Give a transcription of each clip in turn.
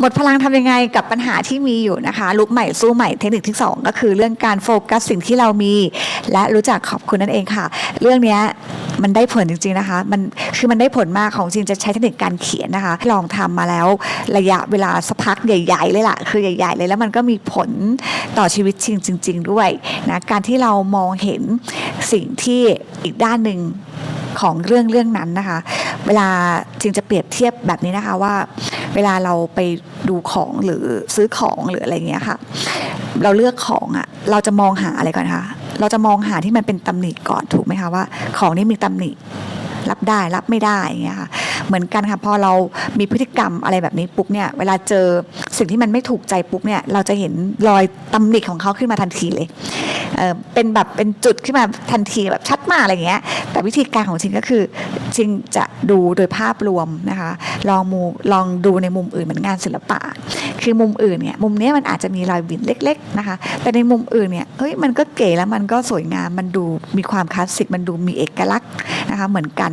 หมดพลังทำยังไงกับปัญหาที่มีอยู่นะคะลุกใหม่สู้ใหม่เทคนิคที่ 2 ก็คือเรื่องการโฟกัสสิ่งที่เรามี และรู้จักขอบคุณนั่นเองค่ะ เรื่องนี้มันได้ผลจริงๆนะคะมันคือมันได้ผลมากของจริงจะใช้เทคนิคการเขียนนะคะ ลองทำมาแล้วระยะเวลาสักพักใหญ่ ๆ เลยล่ะคือใหญ่ ๆ เลยแล้วมันก็มีผลต่อชีวิตจริงจริง ๆ ด้วยนะการที่เรามองเห็นสิ่งที่อีกด้านหนึ่งของเรื่องเรื่องนั้นนะคะ เวลาจริงจะเปรียบเทียบแบบนี้นะคะว่า เวลาเราไปดูของหรือซื้อของหรืออะไรเงี้ยค่ะ เราเลือกของอะ่ะเราจะมองหาอะไรก่อนคะเราจะมองหาที่มันเป็นตำหนิก่อนถูกไหมคะว่า ของนี้มีตำหนิรับได้รับไม่ได้อย่างเงี้ยค่ะเหมือนกันค่ะพอเรามีพฤติกรรมอะไรแบบนี้ปุ๊บเนี่ยเวลาเจอสิ่งที่มันไม่ถูกใจปุ๊บเนี่ยเราจะเห็นรอยตำหนิของเขาขึ้นมาทันทีเลยเออเป็นแบบเป็นจุดขึ้นมาทันทีแบบชัดมากอะไรเงี้ยแต่วิธีการของจริงก็คือ จริงจะดูโดยภาพรวมนะคะลองมูลองดูในมุมอื่นเหมือนงานศิลปะ คือมุมอื่นเนี่ยมุมนี้มันอาจจะมีรอยบินเล็ก ๆนะคะ แต่ในมุมอื่นเนี่ยเฮ้ยมันก็เก๋แล้วมันก็สวยงามมันดูมีความคลาสสิกมันดูมีเอกลักษณ์นะคะเหมือนกัน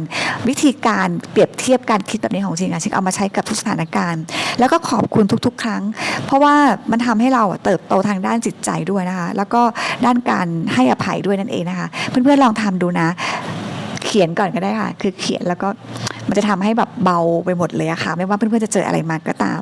วิธีการเปรียบเทียบการคิดแบบนี้ของจริงอะชิงเอามาใช้กับทุกสถานการณ์ แล้วก็ขอบคุณทุก ๆ ครั้ง เพราะว่ามันทำให้เราเติบโตทางด้านจิตใจด้วยนะคะ แล้วก็ด้านการให้อภัยด้วยนั่นเองนะคะ เพื่อนๆลองทำดูนะ ขียนก่อนก็ได้ค่ะ คือเขียนแล้วก็มันจะทำให้แบบเบาไปหมดเลยอะค่ะ ไม่ว่าเพื่อนๆจะเจออะไรมาก็ตาม